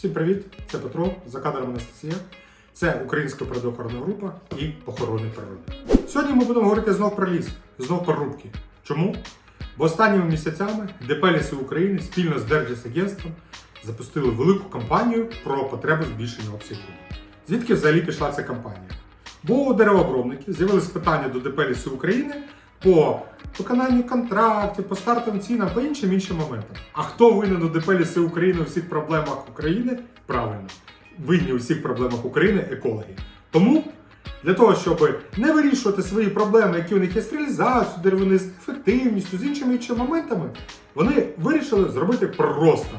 Всім привіт! Це Петро, за кадром Анастасія. Це українська природоохоронна група і похоронний природи. Сьогодні ми будемо говорити знов про ліс, знов про рубки. Чому? Бо останніми місяцями ДП «Ліси України спільно з Держлісагентством запустили велику кампанію про потребу збільшення обсягу. Звідки взагалі пішла ця кампанія? Бо у деревообробників з'явились питання до ДП «Ліси України по виконанню контрактів, по стартовим цінам, по іншим іншим моментам. А хто винен у ДП «Ліси України у всіх проблемах України? Правильно, винні у всіх проблемах України екологи. Тому для того, щоб не вирішувати свої проблеми, які у них є з деревини, з ефективністю, з іншими іншими моментами, вони вирішили зробити просто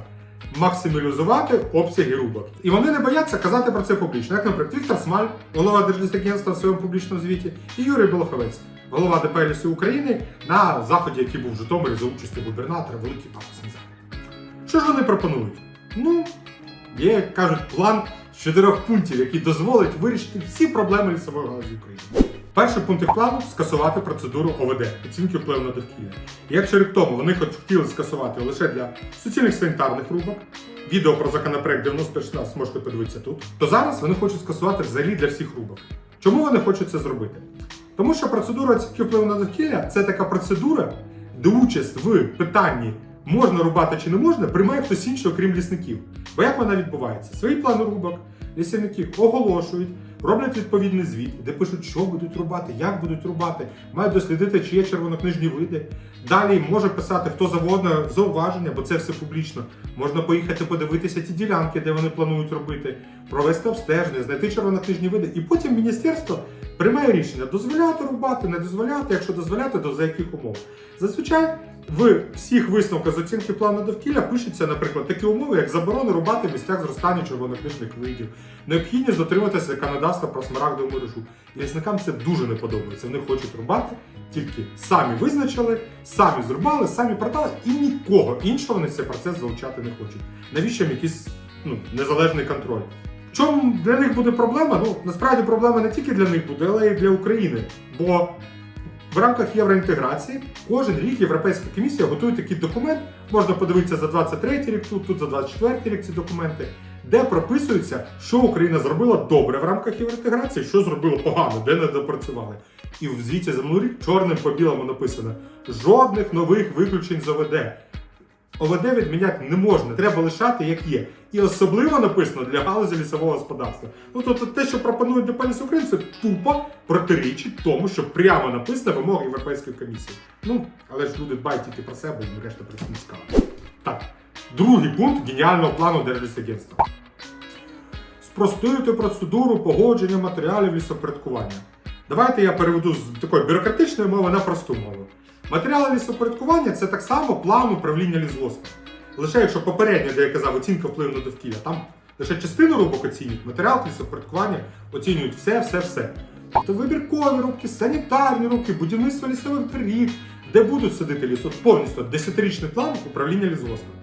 максималізувати обсяги рубок. І вони не бояться казати про це публічно. Як, наприклад, Віктор Смаль, голова Держлісагентства в своєму публічному звіті, і Юрій Болоховець, голова ДП «Ліси України на заході, який був в Житомирі за участю губернатора, великий захід. Що ж вони пропонують? Ну, є, як кажуть, план з чотирьох пунктів, який дозволить вирішити всі проблеми лісової галузі України. Перший пункт їх плану скасувати процедуру ОВД оцінки впливу на довкілля. Якщо рік тому вони хоч хотіли скасувати лише для суцільних санітарних рубок, відео про законопроект 9016 можете подивитися тут, то зараз вони хочуть скасувати взагалі для всіх рубок. Чому вони хочуть це зробити? Тому що процедура оцінки впливу на довкілля це така процедура, де участь в питанні можна рубати чи не можна, приймає хтось інший, окрім лісників. Бо як вона відбувається? Свої плани рубок лісівники оголошують, роблять відповідний звіт, де пишуть, що будуть рубати, як будуть рубати, мають дослідити, чи є червонокнижні види. Далі може писати хто завгодно зауваження, бо це все публічно. Можна поїхати подивитися ті ділянки, де вони планують робити, провести обстеження, знайти червонокнижні види. І потім міністерство приймає рішення дозволяти рубати, не дозволяти, якщо дозволяти, то за яких умов. Зазвичай в всіх висновках з оцінки плану довкілля пишуться, наприклад, такі умови, як заборона рубати в місцях зростання червонокнижних видів, необхідність дотримуватися законодавства про смарагдову мережу. І лісникам це дуже не подобається. Вони хочуть рубати, тільки самі визначили, самі зрубали, самі продали, і нікого іншого вони цей процес залучати не хочуть. Навіщо їм якийсь ну, незалежний контроль? В чому для них буде проблема? Ну насправді проблема не тільки для них буде, але й для України. Бо в рамках євроінтеграції кожен рік Європейська комісія готує такий документ. Можна подивитися за 23 рік, тут, тут за 24 рік ці документи, де прописується, що Україна зробила добре в рамках євроінтеграції, що зробила погано, де не допрацювали. І в звіті за минулий рік чорним по білому написано: жодних нових виключень з ОВД. ОВД відміняти не можна, треба лишати як є. І особливо написано для галузі лісового господарства. Ну тобто те, що пропонують для пані України, це тупо протирічить тому, що прямо написано вимоги Європейської комісії. Ну, але ж люди дбають тільки про себе і решта про цікаво. Так, другий пункт геніального плану Держлісагентства. Спростуйте процедуру погодження матеріалів лісопорядкування. Давайте я переведу з такої бюрократичної мови на просту мову. Матеріали лісопорядкування це так само план управління лісгоспом. Лише якщо попередньо, де я казав, оцінка впливу на довкілля, там лише частину рубок оцінюють, матеріал лісопорядкування оцінюють все, все, все. Тобто вибіркові рубки, санітарні рубки, будівництво лісових доріг, де будуть садити ліс, от повністю десятирічний план управління лісгоспом.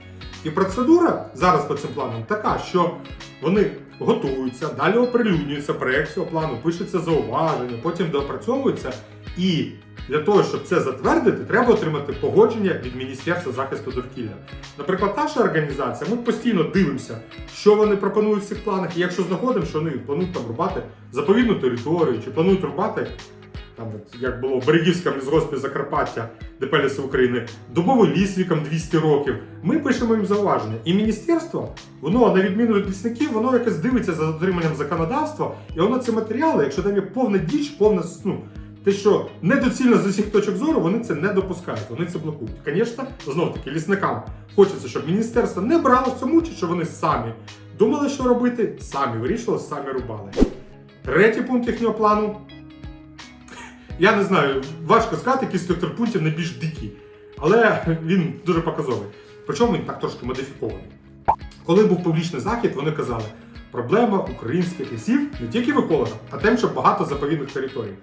І процедура зараз по цим планам така, що вони готуються, далі оприлюднюється проєкт цього плану, пишеться зауваження, потім доопрацьовується. І для того, щоб це затвердити, треба отримати погодження від Міністерства захисту довкілля. Наприклад, наша організація, ми постійно дивимося, що вони пропонують в цих планах, і якщо знаходимо, що вони планують там рубати заповідну територію, чи планують рубати, там, як було в Берегівському лісгоспі Закарпаття, ДП «Ліси України, дубовий ліс віком 200 років, ми пишемо їм зауваження. І міністерство, воно, на відміну від лісників, воно якось дивиться за дотриманням законодавства, і воно ці матеріали, якщо там є повна діч, повна ну, те, що недоцільно з усіх точок зору, вони це не допускають, вони це блокують. Звісно, знов таки лісникам хочеться, щоб міністерство не брало в цьому участь, щоб вони самі думали, що робити, самі вирішували, самі рубали. Третій пункт їхнього плану. Я не знаю, важко сказати, який з трьох пунктів найбільш дикий, але він дуже показовий. Причому він так трошки модифікований. Коли був публічний захід, вони казали, проблема українських лісів не тільки в екологах, а тим, що багато заповідних територій.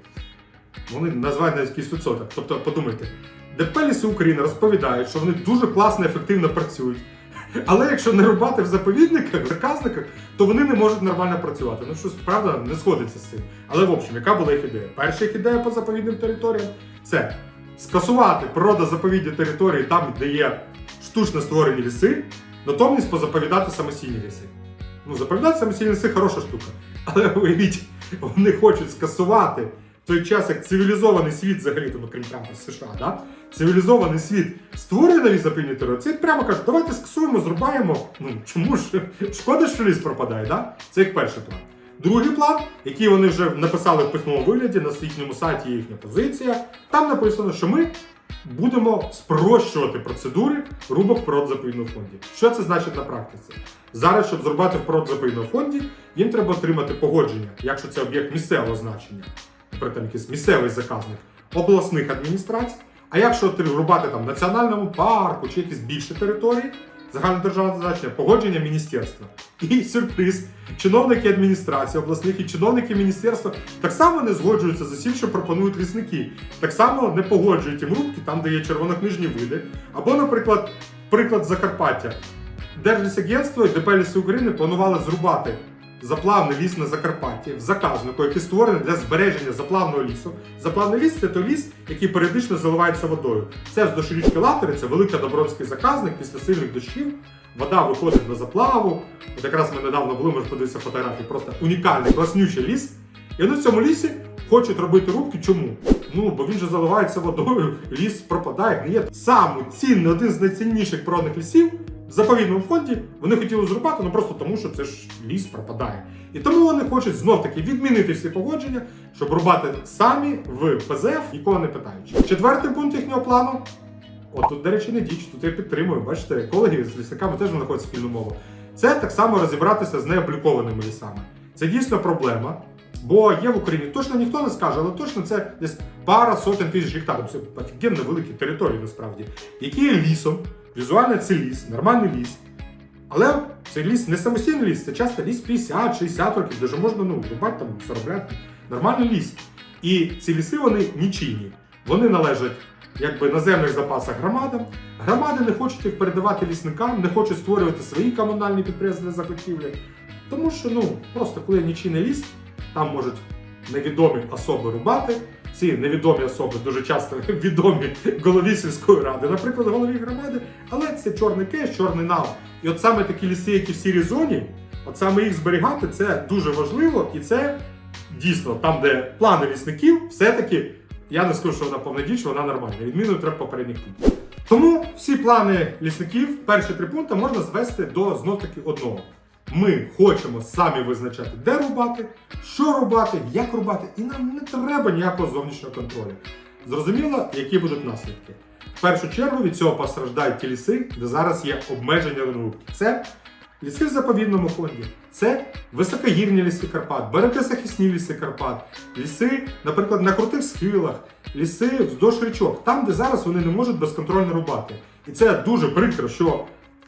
Вони називають навіть якийсь відсоток. Тобто, подумайте, ДП «Ліси України розповідають, що вони дуже класно, ефективно працюють. Але якщо не рубати в заповідниках, в заказниках, то вони не можуть нормально працювати. Ну щось правда не сходиться з цим. Але в общем, яка була їх ідея? Перша їх ідея по заповідним територіям це скасувати природозаповідні території там, де є штучно створені ліси, натомість позаповідати самостійні ліси. Ну, заповідати самостійні ліси хороша штука. Але уявіть, вони хочуть скасувати той час, як цивілізований світ взагалі, ну, крім Трампа США, да? цивілізований світ створює нові заповідні території, це прямо кажуть, давайте скасуємо, зрубаємо. Ну чому ж шкода, що ліс пропадає, да? Це їх перший план. Другий план, який вони вже написали в письмовому вигляді на їхньому сайті їхня позиція, там написано, що ми будемо спрощувати процедури рубок в природозаповідному фонді. Що це значить на практиці? Зараз, щоб зрубати в природозаповідному фонді, їм треба отримати погодження, якщо це об'єкт місцевого значення, наприклад, якийсь місцевий заказник обласних адміністрацій. А якщо ти рубати там національному парку чи якісь більші території, загальнодержавне значення, погодження міністерства. І сюрприз, чиновники адміністрації обласних і чиновники міністерства так само не згоджуються з усім, що пропонують лісники. Так само не погоджують їм рубки там, де є червонокнижні види. Або, наприклад, приклад Закарпаття. Держлісагентство і ДП «Ліси України планували зрубати заплавний ліс на Закарпатті в заказнику, який створений для збереження заплавного лісу. Заплавний ліс це той ліс, який періодично заливається водою. Це вздовж річки Латери, це великий добронський заказник після сильних дощів. Вода виходить на заплаву. От якраз ми недавно були, можеш подивитися фотографії. Просто унікальний, класнючий ліс. І вони в цьому лісі хочуть робити рубки. Чому? Ну, бо він же заливається водою, ліс пропадає, гниє. Саме цінний, один з найцінніших природних лісів в заповідному фонді вони хотіли зрубати, ну просто тому, що це ж ліс пропадає. І тому вони хочуть знов-таки відмінити всі погодження, щоб рубати самі в ПЗФ, нікого не питаючи. Четвертий пункт їхнього плану. От тут, до речі, не діч, тут я підтримую. Бачите, екологи з лісаками теж знаходять спільну мову. Це так само розібратися з необлікованими лісами. Це дійсно проблема. Бо є в Україні, точно ніхто не скаже, але точно це десь пара сотень тисяч гектарів. Це офігенно великі території насправді, які є лісом. Візуально це ліс, нормальний ліс. Але цей ліс не самостійний ліс, це часто ліс 50-60 років, де можна ну, рубати там, заробляти. Нормальний ліс. І ці ліси вони нічийні. Вони належать якби на земних запасах громадам. Громади не хочуть їх передавати лісникам, не хочуть створювати свої комунальні підприємства для заготівлі. Тому що ну, просто коли нічийний ліс, там можуть невідомі особи рубати. Ці невідомі особи дуже часто відомі голові сільської ради, наприклад, голові громади, але це чорний кеш, чорний нав. І от саме такі ліси, які в сірій зоні, от саме їх зберігати, це дуже важливо, і це дійсно там, де плани лісників, все-таки я не скажу, що вона повна діч, вона нормальна. Відміною трьох попередніх пунктів. Тому всі плани лісників, перші три пункти можна звести до знов таки одного. Ми хочемо самі визначати, де рубати, що рубати, як рубати, і нам не треба ніякого зовнішнього контролю. Зрозуміло, які будуть наслідки. В першу чергу від цього постраждають ті ліси, де зараз є обмеження рубки. Це ліси в заповідному фонді, це високогірні ліси Карпат, берегосахисні ліси Карпат, ліси, наприклад, на крутих схилах, ліси вздовж річок, там, де зараз вони не можуть безконтрольно рубати. І це дуже прикро, що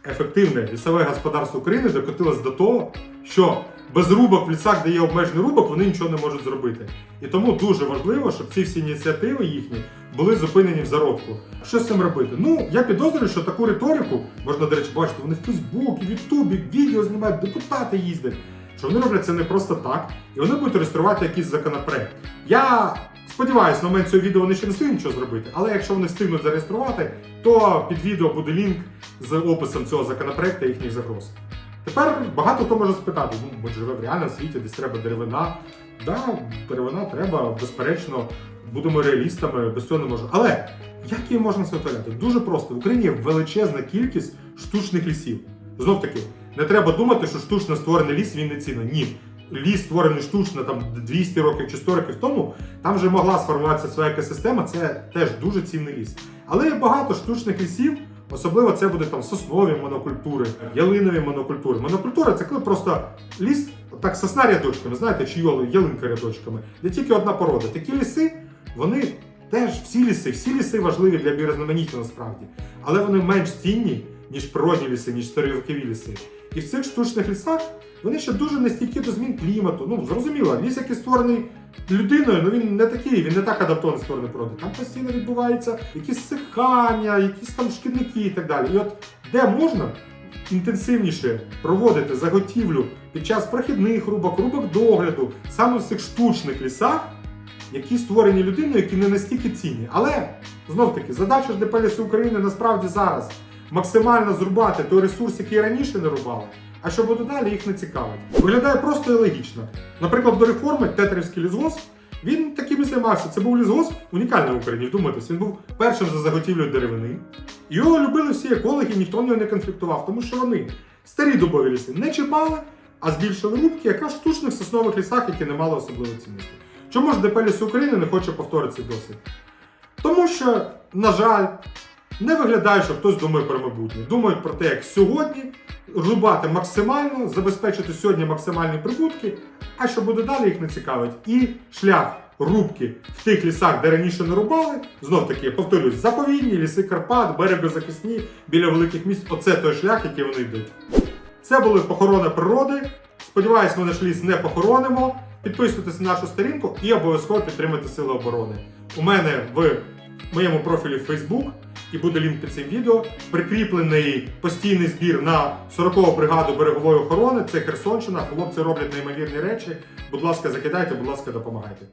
ефективне лісове господарство України докотилось до того, що без рубок в лісах, де є обмежений рубок, вони нічого не можуть зробити. І тому дуже важливо, щоб ці всі ініціативи їхні були зупинені в зародку. Що з цим робити? Ну, я підозрюю, що таку риторику можна, до речі, бачити, вони в Фейсбуці, в Ютубі, відео знімають, депутати їздять. Що вони роблять це не просто так, і вони будуть реєструвати якийсь законопроект. Я сподіваюся, на момент цього відео вони ще не встигнуть нічого зробити, але якщо вони встигнуть зареєструвати, то під відео буде лінк з описом цього законопроекту і їхніх загроз. Тепер багато хто може спитати, ну ми живе в реальному світі, десь треба деревина. Да, деревина треба, безперечно, будемо реалістами, без цього не можна. Але як її можна виготовляти? Дуже просто. В Україні є величезна кількість штучних лісів. Знов таки, не треба думати, що штучно створений ліс він не цінний. Ні. Ліс створений штучно там 200 років чи 100 років тому, там вже могла сформуватися своя екосистема, це теж дуже цінний ліс. Але є багато штучних лісів, особливо це буде там соснові монокультури, ялинові монокультури. Монокультура це коли просто ліс, так сосна рядочками, знаєте, чи ялинка рядочками, де тільки одна порода. Такі ліси, вони теж всі ліси, всі ліси важливі для біорізноманіття насправді, але вони менш цінні, ніж природні ліси, ніж старовікові ліси. І в цих штучних лісах вони ще дуже нестійкі до змін клімату. Ну, зрозуміло, ліс, який створений людиною, ну він не такий, він не так адаптований створений природи. Там постійно відбуваються якісь сихання, якісь там шкідники і так далі. І от де можна інтенсивніше проводити заготівлю під час прохідних рубок, рубок догляду, саме в цих штучних лісах, які створені людиною, які не настільки цінні. Але знов таки, задача ж ДП «Ліси України насправді зараз максимально зрубати той ресурс, який раніше не рубали. А що буде далі, їх не цікавить. Виглядає просто і логічно. Наприклад, до реформи Тетерівський лісгосп, він таким і займався. Це був лісгосп унікальний в Україні. Вдумайтесь, він був першим за заготівлю деревини. Його любили всі екологи, ніхто нього не конфліктував, тому що вони старі дубові ліси не чіпали, а збільшили рубки, яка в штучних соснових лісах, які не мали особливої цінності. Чому ж ДП «Ліси України не хоче повторити цей досвід? Тому що, на жаль, не виглядає, що хтось думає про майбутнє. Думають про те, як сьогодні рубати максимально, забезпечити сьогодні максимальні прибутки, а що буде далі, їх не цікавить. І шлях рубки в тих лісах, де раніше не рубали, знов таки, я повторюсь, заповідні, ліси Карпат, берегозахисні, біля великих міст. Оце той шлях, який вони йдуть. Це були похорони природи. Сподіваюсь, ми наш ліс не похоронимо. Підписуйтесь на нашу сторінку і обов'язково підтримуйте Сили оборони. У мене в моєму профілі Facebook і буде лінк під цим відео. Прикріплений постійний збір на 40-го бригаду берегової охорони. Це Херсонщина. Хлопці роблять неймовірні речі. Будь ласка, закидайте, будь ласка, допомагайте.